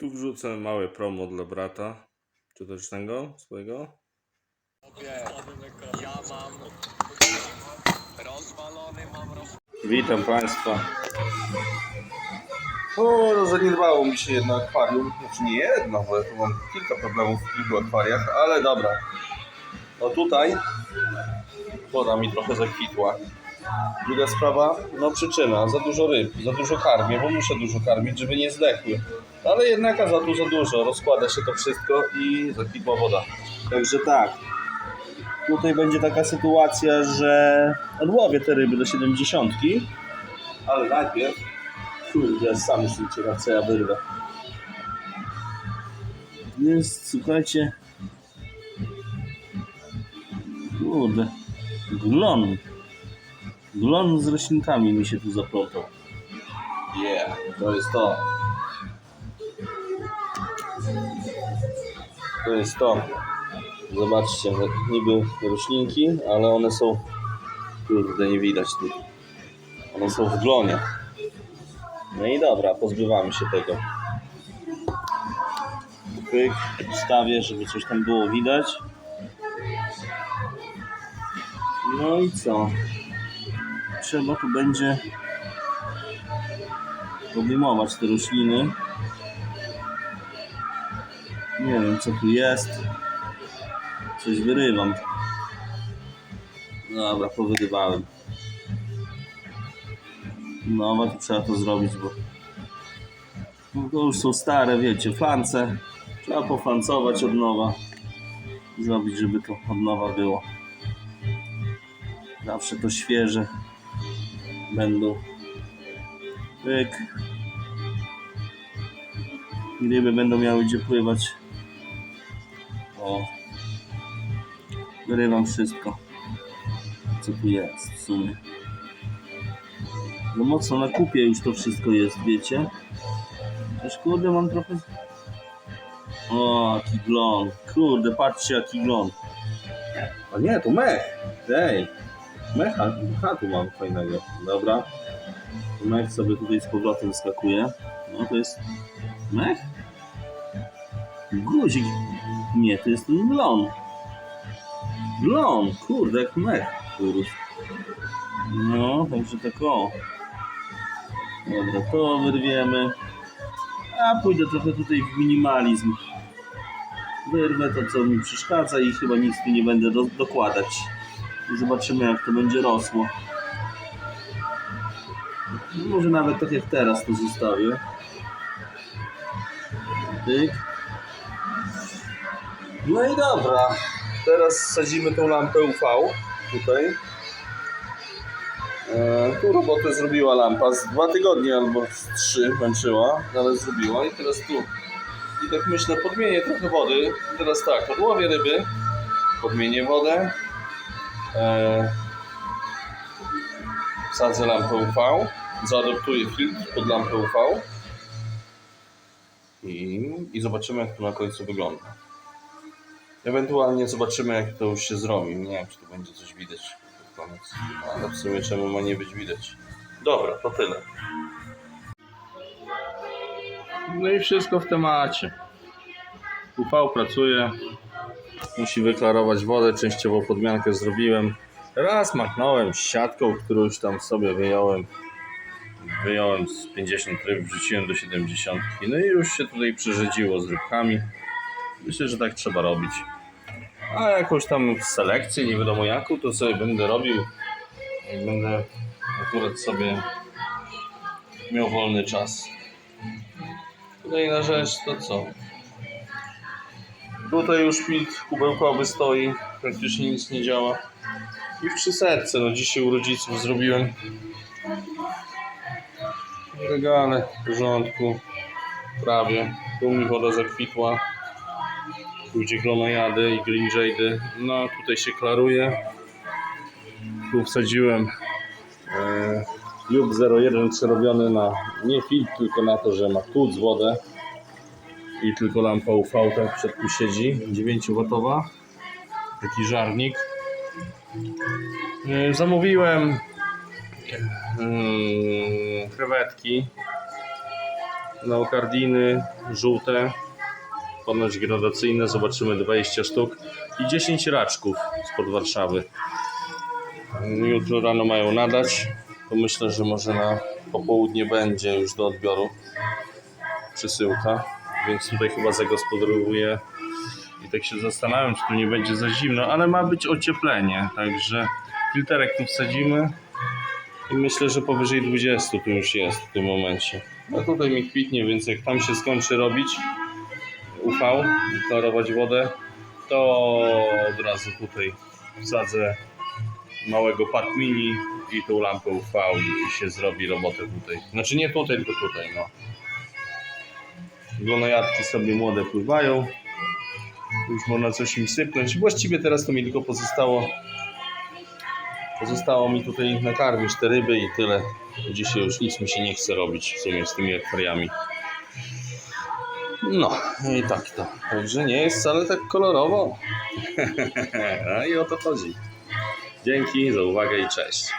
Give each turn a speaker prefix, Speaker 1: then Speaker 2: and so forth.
Speaker 1: Tu wrzucę małe promo dla brata ciotecznego swojego.
Speaker 2: Ja mam rozwalony, mam.
Speaker 1: Witam Państwa.
Speaker 3: O, zaniedbało mi się jedno akwarium. Znaczy nie jedno, bo ja tu mam kilka problemów w kilku akwariach, ale dobra. No tutaj woda mi trochę zakwitła. Druga sprawa, no przyczyna, za dużo ryb, za dużo karmię, bo muszę dużo karmić, żeby nie zdechły. Ale jednak za dużo, dużo, rozkłada się to wszystko i zakwitła woda. Także tak, tutaj będzie taka sytuacja, że odłowię te ryby do 70, ale najpierw Kurde, sam jestem ciekaw, co ja wyrwę. Jest, słuchajcie. Kurde. Glon. Glon z roślinkami mi się tu zaplątał. Yeah, to jest to. To jest to. Zobaczcie, niby roślinki, ale one są. Kurde, nie widać. One są w glonie. No i dobra, pozbywamy się tego. Pyk, wstawię, żeby coś tam było widać. No i co? Trzeba tu będzie obejmować te rośliny. Nie wiem co tu jest. Coś wyrywam. Dobra, powyrywałem. No, no to trzeba to zrobić, bo no, to już są stare, wiecie, flance. Trzeba poflancować od nowa. Zrobić, żeby to od nowa było. Zawsze to świeże będą. Pyk. I ryby będą miały gdzie pływać. Wyrywam wszystko, co tu jest w sumie. No mocno na kupie już to wszystko jest, wiecie? Też kurde mam trochę... O, jaki. Kurde, patrzcie jaki glon. O nie, to mech. Ej. Mecha, mecha tu mam fajnego. Dobra. Mech sobie tutaj z powrotem skakuje. No to jest... Mech? Guzik. Nie, to jest glon. Glon, kurde, jak mech. No, także tak o. Dobra, to wyrwiemy. A pójdę trochę tutaj w minimalizm. Wyrwę to, co mi przeszkadza i chyba nic tu nie będę do, dokładać. Zobaczymy, jak to będzie rosło. Może nawet tak jak teraz to zostawię. Tyk. No i dobra. Teraz sadzimy tą lampę UV tutaj. E, Tu robotę zrobiła lampa z dwa tygodnie albo z trzy męczyła, ale zrobiła i teraz tu. I tak myślę, podmienię trochę wody. Teraz tak, odłowię ryby, podmienię wodę, e, wsadzę lampę UV, zaadoptuję filtr pod lampę UV i, i zobaczymy jak to na końcu wygląda. Ewentualnie zobaczymy jak to już się zrobi. Nie wiem czy tu będzie coś widać pod koniec. Ale w sumie czemu ma nie być widać. Dobra, to tyle.
Speaker 1: No i wszystko w temacie. UV pracuje. Musi wyklarować wodę. Częściowo podmiankę zrobiłem. Raz machnąłem siatką, którą już tam sobie wyjąłem. Wyjąłem z 50 ryb, wrzuciłem do 70. No i już się tutaj przyrzedziło z rybkami. Myślę, że tak trzeba robić. A jakąś tam selekcję, nie wiadomo jaką, to sobie będę robił. Jak będę akurat sobie miał wolny czas. Kolejna rzecz to co? Tutaj już filtr kubełkowy stoi, praktycznie nic nie działa. I w trzy serce, no dzisiaj u rodziców zrobiłem regale w porządku, prawie. Tu mi woda zakwitła. Tu gdzie glonojady i green jady. No tutaj się klaruje. Tu wsadziłem e, Lub 01 przerobiony na nie filtr, tylko na to, że ma tłuc wodę i tylko lampa UV tak w środku siedzi, 9W taki żarnik Yy, zamówiłem yy, krewetki neokardiny żółte, ponoć gradacyjne, zobaczymy 20 sztuk i 10 raczków spod Warszawy. Jutro rano mają nadać, to myślę, że może na popołudnie będzie już do odbioru przesyłka, więc tutaj chyba zagospodarowuję i tak się zastanawiam, czy tu nie będzie za zimno, ale ma być ocieplenie, także filterek tu wsadzimy i myślę, że powyżej 20 tu już jest w tym momencie. A tutaj mi kwitnie, więc jak tam się skończy robić UV, klarować wodę, to od razu tutaj wsadzę małego pad mini i tą lampę UV i się zrobi robotę tutaj. Znaczy nie tutaj, tylko tutaj, no. Glonojadki sobie młode pływają. Już można coś im sypnąć. Właściwie teraz to mi tylko pozostało Pozostało mi tutaj nakarmić te ryby i tyle. Dzisiaj już nic mi się nie chce robić w sumie z tymi akwariami. No i tak to. Także nie jest wcale tak kolorowo. A i o to chodzi. Dzięki za uwagę i cześć.